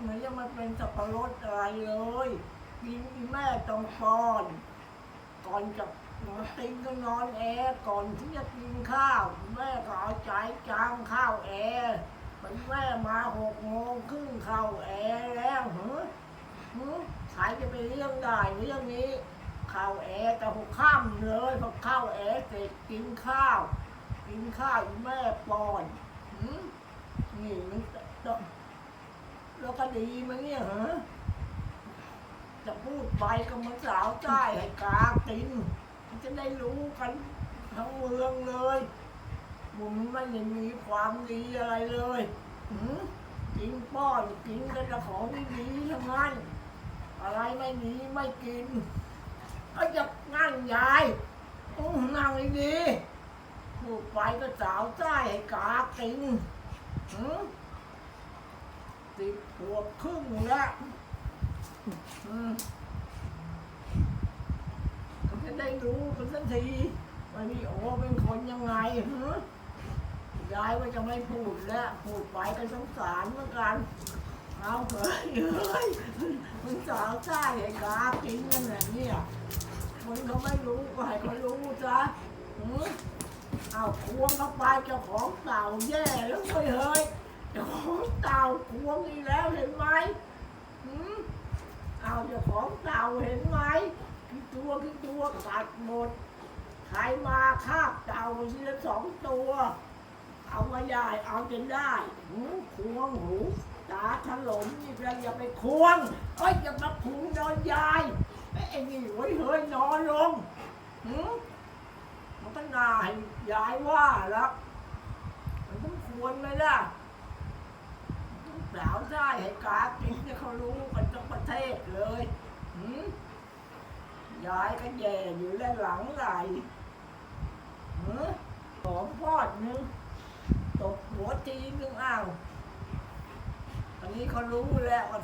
เหมือนยังมันเป็นสับปะรดอะไรเลยกินอีแม่ต้องป้อน ก่อนจะนอนติงก็นอนแอร์ก่อนที่จะกินข้าว แม่ก็เอาใจจางข้าวแอร์เป็นแม่มาหกโมงครึ่งเข้าแอร์แล้วเหรอหือใครจะไปเรื่องได้เรื่องนี้ข้าวแอร์แต่หกข้ามเลยพอข้าวแอร์เสร็จกินข้าว กินข้าวแม่ป้อนหืมนี่มัน ก็ดีมั้ยเนี่ยฮะจะพูดไปก็เหมันสาวใต้ให้กากินมันจะได้รู้กันทั้งเมืองเลยมุมไม่ได้มีความดีอะไรเลยหืมกินป้อนกินกันแต่ของดีทั้งนั้น อะไรไม่ดีไม่กิน ก็จะนั่งยายต้องนั่งดีพูดไปก็สาวใต้ให้กากินหืมติด ขวบครึ่งแล้วอืมก็จะได้รู้กันสักทีว่านี่โอเป็นคนยังไงหือยายว่าจะไม่พูดแล้วพูดไปก็สงสารเหมือนกัน เอาเฮ้ยเฮ้ยมึงสาวใต้ไอ้กากินนั่นแหละเนี่ยมึงเขาไม่รู้ก็ให้เขารู้ซะหือเอาควงเข้าไปเจ้าของเต่าแย่แล้วเฮ้ยเฮ้ยเจ้าของเต่าควงอีกแล้วเห็นไหมหืมเอาเจ้าของเต่าเห็นไหมกี่ตัวกี่ตัวกัดหมดใครมาคาบเต่าทีละสองตัว เอามาได้เอาจนได้หูควงหูตาถลนนี่เราอย่าไปควงเอ้ยอย่ามาคุงนอนยายไอ้นี่เฮ้ยเฮ้ยนอนลงหืมมันก็น่าให้ยายว่าแล้วมันต้องควรไหมล่ะสาวได้ให้กา กินเขารู้กันทั้งประเทศเลยหืมยายก็แย่อยู่แล้วหลังไหลหืมหอมพอดนึงตกหัวทีนึงอ้าวอันนี้เขารู้แล้วว่า